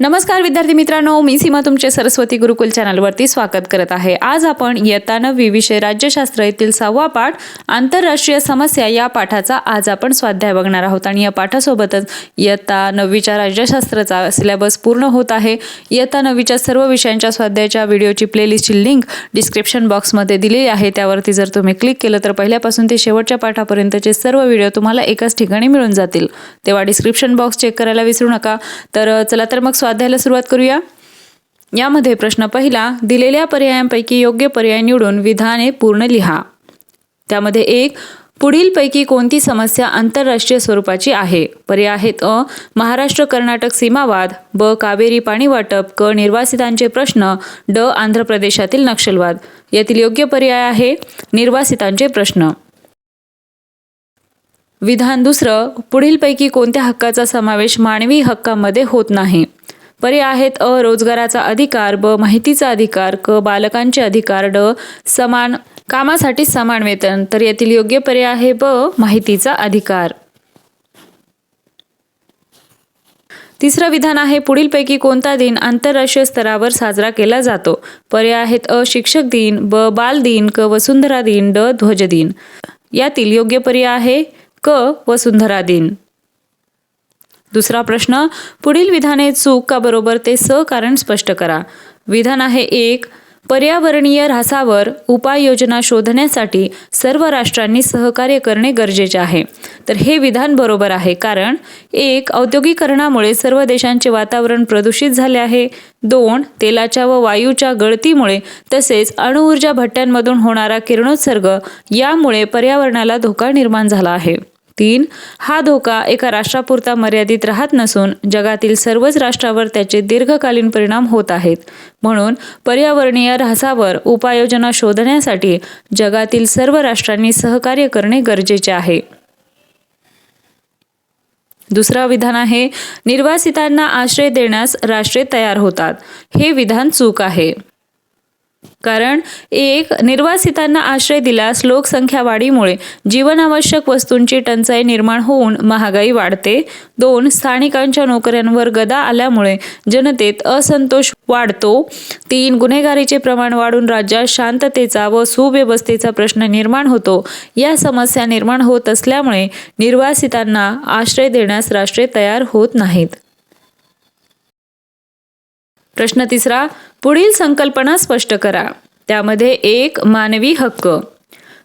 नमस्कार विद्यार्थी मित्रांनो. मी सीमा तुमचे सरस्वती गुरुकुल चॅनलवरती स्वागत करत आहे. आज आपण इयत्ता नववी विषय राज्यशास्त्र येथील सहावा पाठ आंतरराष्ट्रीय समस्या या पाठाचा आज आपण स्वाध्याय बघणार आहोत. आणि या पाठासोबतच इयत्ता नववीच्या राज्यशास्त्राचा सिलेबस पूर्ण होत आहे. इयत्ता नववीच्या सर्व विषयांच्या स्वाध्यायाच्या व्हिडिओची प्लेलिस्टची लिंक डिस्क्रिप्शन बॉक्समध्ये दिलेली आहे. त्यावरती जर तुम्ही क्लिक केलं तर पहिल्यापासून ते शेवटच्या पाठापर्यंतचे सर्व व्हिडिओ तुम्हाला एकाच ठिकाणी मिळून जातील. तेव्हा डिस्क्रिप्शन बॉक्स चेक करायला विसरू नका. तर चला तर मग स्वाध्यायाला सुरुवात करूया. यामध्ये प्रश्न पहिला दिलेल्या पर्यायांपैकी योग्य पर्याय निवडून विधाने पूर्ण लिहा. त्यामध्ये एक पुढीलपैकी कोणती समस्या आंतरराष्ट्रीय स्वरूपाची आहे? पर्याय आहेत अ महाराष्ट्र कर्नाटक सीमावाद ब कावेरी पाणी वाटप क निर्वासितांचे प्रश्न ड आंध्र प्रदेशातील नक्षलवाद. यातील योग्य पर्याय आहे निर्वासितांचे प्रश्न. विधान दुसरं पुढीलपैकी कोणत्या हक्काचा समावेश मानवी हक्कामध्ये होत नाही? पर्याय आहेत अ रोजगाराचा अधिकार ब माहितीचा अधिकार क बालकांचे अधिकार ड समान कामासाठी समान वेतन. तर यातील योग्य पर्याय आहे ब माहितीचा अधिकार. तिसरं विधान आहे पुढीलपैकी कोणता दिन आंतरराष्ट्रीय स्तरावर साजरा केला जातो? पर्याय आहेत अ शिक्षक दिन ब बाल दिन क वसुंधरा दिन ड ध्वज दिन. यातील योग्य पर्याय आहे क वसुंधरा दिन. दुसरा प्रश्न पुढील विधाने चूक का बरोबर ते स कारण स्पष्ट करा. विधान आहे एक पर्यावरणीय ऱ्हासावर उपाययोजना शोधण्यासाठी सर्व राष्ट्रांनी सहकार्य करणे गरजेचे आहे. तर हे विधान बरोबर आहे कारण एक औद्योगिकरणामुळे सर्व देशांचे वातावरण प्रदूषित झाले आहे. दोन तेलाच्या व वायूच्या गळतीमुळे तसेच अणुऊर्जा भट्ट्यांमधून होणारा किरणोत्सर्ग यामुळे पर्यावरणाला धोका निर्माण झाला आहे. तीन. हा धोका एका राष्ट्रापुरता मर्यादित राहत नसून जगातील सर्वच राष्ट्रावर त्याचे दीर्घकालीन परिणाम होत आहेत. म्हणून पर्यावरणीय ऱ्हासावर उपाययोजना शोधण्यासाठी जगातील सर्व राष्ट्रांनी सहकार्य करणे गरजेचे आहे. दुसरा विधान आहे निर्वासितांना आश्रय देण्यास राष्ट्रे तयार होतात. हे विधान चूक आहे. कारण एक निर्वासितांना आश्रय दिल्यास लोकसंख्या वाढीमुळे जीवनावश्यक वस्तूंची टंचाई निर्माण होऊन महागाई वाढते. दोन स्थानिकांच्या नोकऱ्यांवर गदा आल्यामुळे जनतेत असंतोष वाढतो. तीन गुन्हेगारीचे प्रमाण वाढून राज्यात शांततेचा व सुव्यवस्थेचा प्रश्न निर्माण होतो. या समस्या निर्माण होत असल्यामुळे निर्वासितांना आश्रय देण्यास राष्ट्रे तयार होत नाहीत. प्रश्न तिसरा पुढील संकल्पना स्पष्ट करा. त्यामध्ये एक मानवी हक्क.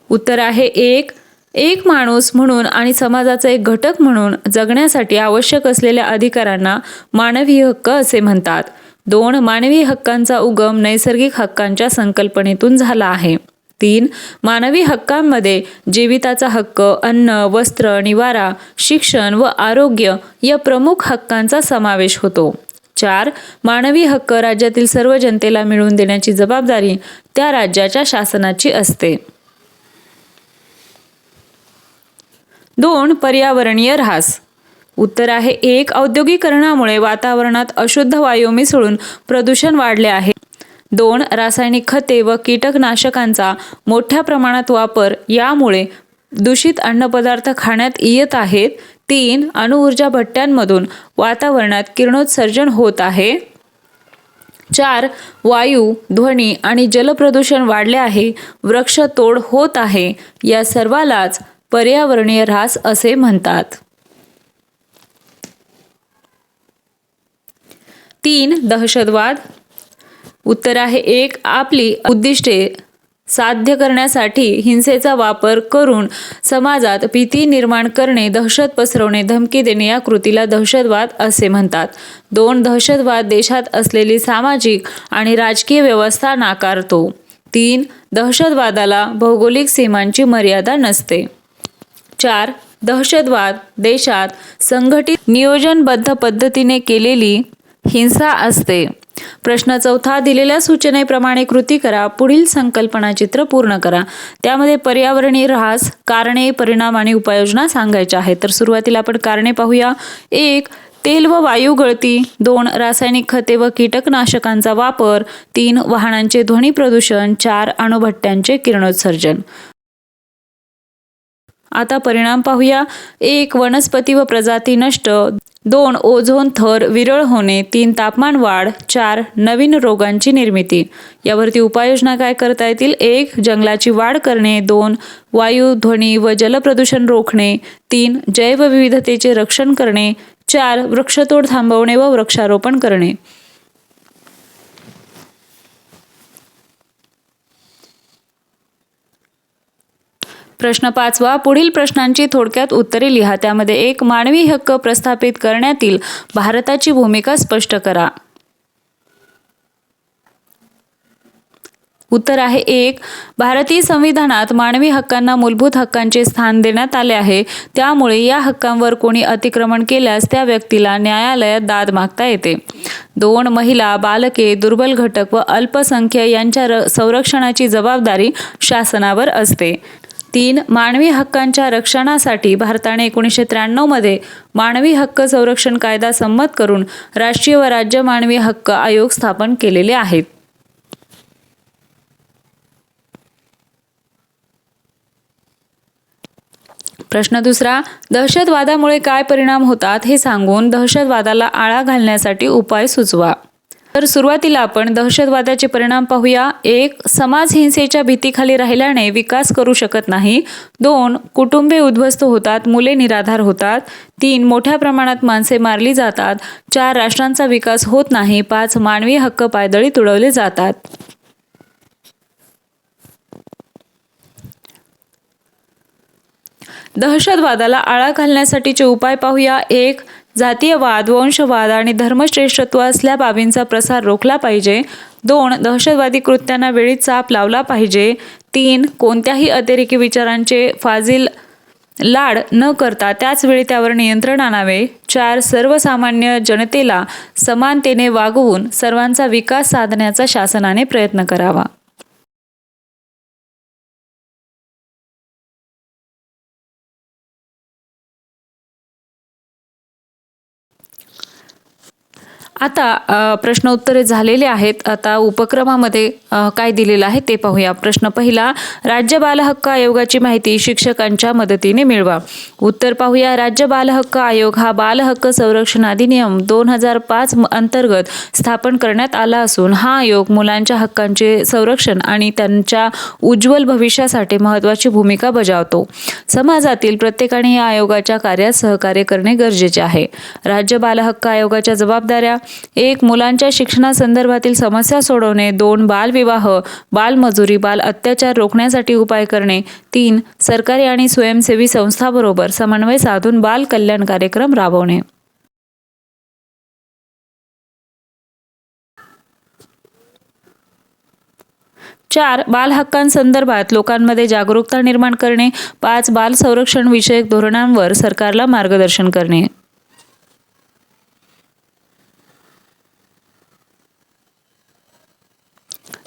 उत्तर आहे एक. एक माणूस म्हणून आणि समाजाचा एक घटक म्हणून जगण्यासाठी आवश्यक असलेल्या अधिकारांना मानवी हक्क असे म्हणतात. दोन मानवी हक्कांचा उगम नैसर्गिक हक्कांच्या संकल्पनेतून झाला आहे. तीन मानवी हक्कांमध्ये जीविताचा हक्क अन्न वस्त्र निवारा शिक्षण व आरोग्य या प्रमुख हक्कांचा समावेश होतो. चार मानवी हक्क राज्यातील सर्व जनतेला मिळवून देण्याची जबाबदारी त्या राज्याच्या शासनाची असते. दोन पर्यावरणीय ऱ्हास. उत्तर आहे एक औद्योगिकरणामुळे वातावरणात अशुद्ध वायू मिसळून प्रदूषण वाढले आहे. दोन रासायनिक खते व कीटकनाशकांचा मोठ्या प्रमाणात वापर यामुळे दूषित अन्नपदार्थ खाण्यात येत आहेत. तीन अणुऊर्जा भट्ट्यांमधून वातावरणात किरणोत्सर्जन होत आहे. चार वायू ध्वनी आणि जलप्रदूषण वाढले आहे. वृक्षतोड होत आहे. या सर्वालाच पर्यावरणीय ऱ्हास असे म्हणतात. तीन दहशतवाद. उत्तर आहे एक आपली उद्दिष्टे साध्य करण्यासाठी हिंसेचा वापर करून समाजात भीती निर्माण करणे दहशत पसरवणे धमकी देणे या कृतीला दहशतवाद असे म्हणतात. दोन दहशतवाद देशात असलेली सामाजिक आणि राजकीय व्यवस्था नाकारतो. तीन दहशतवादाला भौगोलिक सीमांची मर्यादा नसते. चार दहशतवाद देशात संघटित नियोजनबद्ध पद्धतीने केलेली हिंसा असते. प्रश्न चौथा दिलेल्या सूचनेप्रमाणे कृती करा पुढील संकल्पना चित्र पूर्ण करा. त्यामध्ये पर्यावरणीय ऱ्हास कारणे परिणाम आणि उपाययोजना सांगायच्या आहेत. तर सुरुवातीला आपण कारणे पाहूया. एक तेल व वायू गळती. दोन रासायनिक खते व कीटकनाशकांचा वापर. तीन वाहनांचे ध्वनी प्रदूषण. चार अणुभट्ट्यांचे किरणोत्सर्जन. आता परिणाम पाहूया. एक वनस्पती व प्रजाती नष्ट. दोन ओझोन थर विरळ होणे तीन तापमान वाढ चार नवीन रोगांची निर्मिती. यावरती उपाययोजना काय करता येतील? एक जंगलाची वाढ करणे. दोन वायू ध्वनी व जलप्रदूषण रोखणे. तीन जैवविविधतेचे रक्षण करणे. चार वृक्षतोड थांबवणे व वृक्षारोपण करणे. प्रश्न पाचवा पुढील प्रश्नांची थोडक्यात उत्तरे लिहा. त्यामध्ये एक मानवी हक्क प्रस्थापित करण्यातील भारताची भूमिका स्पष्ट करा. उत्तर आहे एक भारतीय संविधानात मानवी हक्कांना मूलभूत हक्कांचे स्थान देण्यात आले आहे. त्यामुळे या हक्कांवर कोणी अतिक्रमण केल्यास त्या व्यक्तीला न्यायालयात दाद मागता येते. दोन महिला बालके दुर्बल घटक व अल्पसंख्य यांच्या र- संरक्षणाची जबाबदारी शासनावर असते. तीन मानवी हक्कांच्या रक्षणासाठी भारताने एकोणीसशे त्र्याण्णवमध्ये मानवी हक्क संरक्षण कायदा संमत करून राष्ट्रीय व राज्य मानवी हक्क आयोग स्थापन केलेले आहेत. प्रश्न दुसरा दहशतवादामुळे काय परिणाम होतात हे सांगून दहशतवादाला आळा घालण्यासाठी उपाय सुचवा. तर सुरुवातीला आपण दहशतवादाचे परिणाम पाहूया. एक समाज हिंसेच्या भीतीखाली राहिल्याने विकास करू शकत नाही. दोन कुटुंबे उद्ध्वस्त होतात मुले निराधार होतात. तीन मोठ्या प्रमाणात माणसे मारली जातात. चार राष्ट्रांचा विकास होत नाही. पाच मानवी हक्क पायदळी तुडवले जातात. दहशतवादाला आळा घालण्यासाठीचे उपाय पाहूया. एक जातीयवाद वंशवाद आणि धर्मश्रेष्ठत्व असल्या बाबींचा प्रसार रोखला पाहिजे. दोन दहशतवादी कृत्यांना वेळीच चाप लावला पाहिजे. तीन कोणत्याही अतिरेकी विचारांचे फाजील लाड न करता त्याचवेळी त्यावर नियंत्रण आणावे. चार सर्वसामान्य जनतेला समानतेने वागवून सर्वांचा विकास साधण्याचा शासनाने प्रयत्न करावा. आता प्रश्न उत्तरे झालेले आहेत. आता उपक्रमामध्ये काय दिलेलं आहे ते पाहूया. प्रश्न पहिला राज्य बालहक्क आयोगाची माहिती शिक्षकांच्या मदतीने मिळवा. उत्तर पाहूया राज्य बालहक्क आयोग हा बालहक्क संरक्षण अधिनियम दोन हजार पाच अंतर्गत स्थापन करण्यात आला असून हा आयोग मुलांच्या हक्कांचे संरक्षण आणि त्यांच्या उज्ज्वल भविष्यासाठी महत्त्वाची भूमिका बजावतो. समाजातील प्रत्येकाने या आयोगाच्या कार्यात सहकार्य करणे गरजेचे आहे. राज्य बालहक्क आयोगाच्या जबाबदाऱ्या एक मुलांच्या शिक्षणासंदर्भातील समस्या सोडवणे दोन बालविवाह बालमजुरी बाल अत्याचार रोखण्यासाठी उपाय करणे तीन सरकारी आणि स्वयंसेवी संस्थाबरोबर समन्वय साधून बाल कल्याण कार्यक्रम राबवणे. चार बाल हक्कांसंदर्भात लोकांमध्ये जागरूकता निर्माण करणे. पाच बाल संरक्षण विषयक धोरणांवर सरकारला मार्गदर्शन करणे.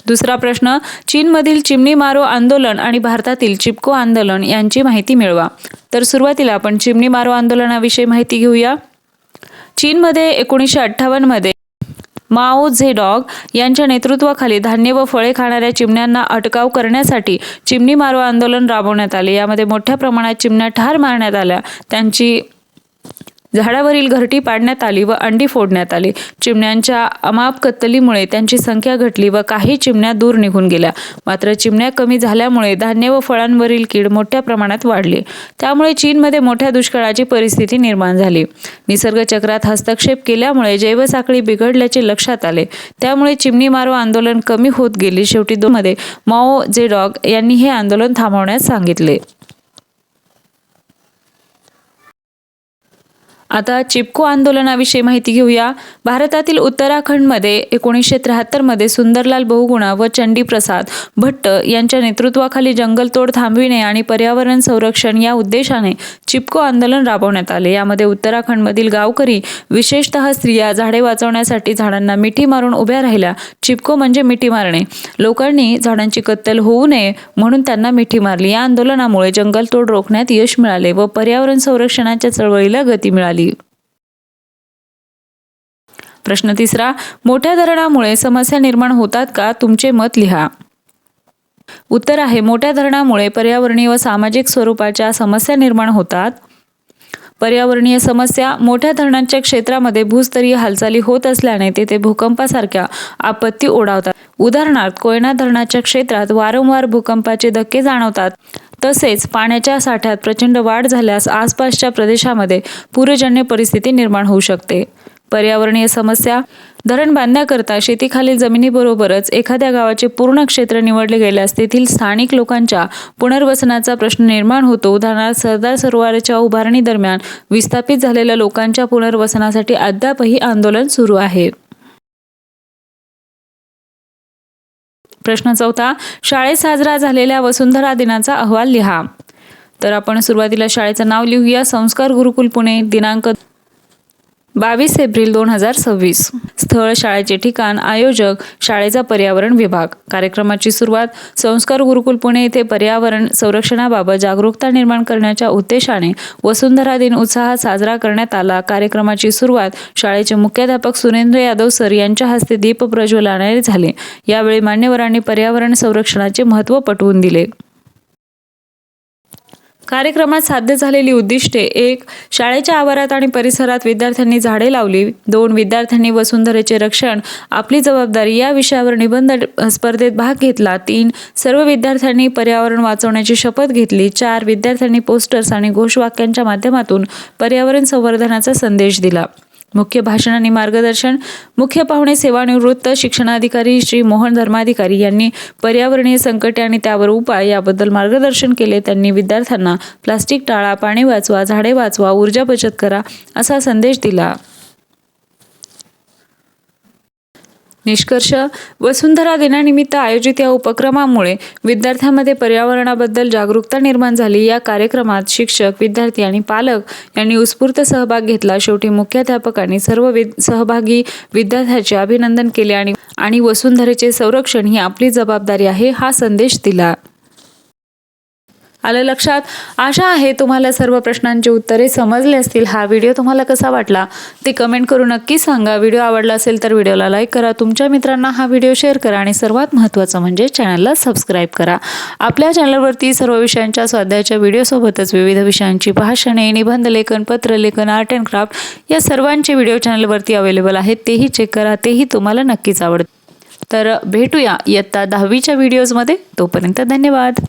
दुसरा प्रश्न चीनमधील चिमणी मारो आंदोलन आणि भारतातील चिपको आंदोलन यांची माहिती मिळवा. तर सुरुवातीला आपण चिमणी मारो आंदोलनाविषयी माहिती घेऊया. चीनमध्ये एकोणीसशे अठ्ठावन्नमध्ये माओ झेडॉग यांच्या नेतृत्वाखाली धान्य व फळे खाणाऱ्या चिमण्यांना अटकाव करण्यासाठी चिमणी मारो आंदोलन राबवण्यात आले. यामध्ये मोठ्या प्रमाणात चिमण्या ठार मारण्यात आल्या. त्यांची झाडावरील घरटी पाडण्यात आली व अंडी फोडण्यात आली. चिमण्यांच्या अमाप कत्तलीमुळे त्यांची संख्या घटली व काही चिमण्या दूर निघून गेल्या. मात्र चिमण्या कमी झाल्यामुळे धान्य व फळांवरील कीड मोठ्या प्रमाणात वाढली. त्यामुळे चीनमध्ये मोठ्या दुष्काळाची परिस्थिती निर्माण झाली. निसर्ग चक्रात हस्तक्षेप केल्यामुळे जैवसाखळी बिघडल्याचे लक्षात आले. त्यामुळे चिमणी मारो आंदोलन कमी होत गेले. शेवटी दोन मध्ये माओ जेडॉग यांनी हे आंदोलन थांबवण्यास सांगितले. आता चिपको आंदोलनाविषयी माहिती घेऊया. भारतातील उत्तराखंडमध्ये एकोणीसशे त्र्याहत्तरमध्ये सुंदरलाल बहुगुणा व चंडीप्रसाद भट्ट यांच्या नेतृत्वाखाली जंगलतोड थांबविणे आणि पर्यावरण संरक्षण या उद्देशाने चिपको आंदोलन राबवण्यात आले. यामध्ये उत्तराखंडमधील गावकरी विशेषतः स्त्रिया झाडे वाचवण्यासाठी झाडांना मिठी मारून उभ्या राहिल्या. चिपको म्हणजे मिठी मारणे. लोकांनी झाडांची कत्तल होऊ नये म्हणून त्यांना मिठी मारली. या आंदोलनामुळे जंगलतोड रोखण्यात यश मिळाले व पर्यावरण संरक्षणाच्या चळवळीला गती मिळाली. प्रश्न तिसरा मोठ्या धरणामुळे समस्या निर्माण होतात का? तुमचे मत लिहा. उत्तर आहे मोठ्या धरणामुळे पर्यावरणीय व सामाजिक स्वरूपाच्या समस्या निर्माण होतात. पर्यावरणीय समस्या मोठ्या धरणांच्या क्षेत्रामध्ये भूस्तरीय हालचाली होत असल्याने तेथे भूकंपासारख्या आपत्ती ओढावतात. उदाहरणार्थ कोयना धरणाच्या क्षेत्रात वारंवार भूकंपाचे धक्के जाणवतात. तसेच पाण्याच्या साठ्यात प्रचंड वाढ झाल्यास आसपासच्या प्रदेशामध्ये पूरजन्य परिस्थिती निर्माण होऊ शकते. पर्यावरणीय समस्या धरण बांधण्याकरता शेतीखालील जमिनीबरोबरच एखाद्या गावाचे पूर्ण क्षेत्र निवडले गेल्यास तेथील स्थानिक लोकांच्या पुनर्वसनाचा प्रश्न निर्माण होतो. उदाहरणार्थ सरदार सरोवराच्या उभारणी दरम्यान विस्थापित झालेल्या लोकांच्या पुनर्वसनासाठी अद्यापही आंदोलन सुरू आहे. प्रश्न चौथा शाळेत साजरा झालेल्या वसुंधरा दिनाचा अहवाल लिहा. तर आपण सुरुवातीला शाळेचं नाव लिहूया. संस्कार गुरुकुल पुणे दिनांक बावीस एप्रिल दोन हजार सव्वीस. स्थळ शाळेचे ठिकाण आयोजक शाळेचा पर्यावरण विभाग. कार्यक्रमाची सुरुवात संस्कार गुरुकुल पुणे येथे पर्यावरण संरक्षणाबाबत जागरूकता निर्माण करण्याच्या उद्देशाने वसुंधरा दिन उत्साहात साजरा करण्यात आला. कार्यक्रमाची सुरुवात शाळेचे मुख्याध्यापक सुरेंद्र यादव सर यांच्या हस्ते दीप प्रज्वलनाने झाले. यावेळी मान्यवरांनी पर्यावरण संरक्षणाचे महत्त्व पटवून दिले. कार्यक्रमात साध्य झालेली उद्दिष्टे एक शाळेच्या आवारात आणि परिसरात विद्यार्थ्यांनी झाडे लावली दोन विद्यार्थ्यांनी वसुंधरेचे रक्षण आपली जबाबदारी या विषयावर निबंध स्पर्धेत भाग घेतला तीन सर्व विद्यार्थ्यांनी पर्यावरण वाचवण्याची शपथ घेतली चार विद्यार्थ्यांनी पोस्टर्स आणि घोषवाक्यांच्या माध्यमातून पर्यावरण संवर्धनाचा संदेश दिला. मुख्य भाषण आणि मार्गदर्शन. मुख्य पाहुणे सेवानिवृत्त शिक्षणाधिकारी श्री मोहन धर्माधिकारी यांनी पर्यावरणीय संकटे आणि त्यावर उपाय याबद्दल मार्गदर्शन केले. त्यांनी विद्यार्थ्यांना प्लास्टिक टाळा पाणी वाचवा झाडे वाचवा ऊर्जा बचत करा असा संदेश दिला. निष्कर्ष वसुंधरा दिनानिमित्त आयोजित या उपक्रमामुळे विद्यार्थ्यांमध्ये पर्यावरणाबद्दल जागरूकता निर्माण झाली. या कार्यक्रमात शिक्षक विद्यार्थी आणि पालक यांनी उत्स्फूर्त सहभाग घेतला. शेवटी मुख्याध्यापकांनी सर्व विद सहभागी विद्यार्थ्याचे अभिनंदन केले आणि आणि वसुंधरेचे संरक्षण ही आपली जबाबदारी आहे हा संदेश दिला. आलं लक्षात? आशा आहे तुम्हाला सर्व प्रश्नांची उत्तरे समजले असतील. हा व्हिडिओ तुम्हाला कसा वाटला? ते कमेंट करून नक्की सांगा. व्हिडिओ आवडला असेल तर व्हिडिओला लाईक करा. तुमच्या मित्रांना हा व्हिडिओ शेअर करा आणि सर्वात महत्त्वाचं म्हणजे चॅनलला सबस्क्राईब करा. आपल्या चॅनलवरती सर्व विषयांच्या स्वाध्यायाच्या व्हिडिओसोबतच विविध विषयांची भाषणे निबंध लेखन पत्रलेखन आर्ट अँड क्राफ्ट या सर्वांचे व्हिडिओ चॅनलवरती अवेलेबल आहेत. तेही चेक करा. तेही तुम्हाला नक्कीच आवडतं. तर भेटूया इयत्ता दहावीच्या व्हिडिओजमध्ये. तोपर्यंत धन्यवाद.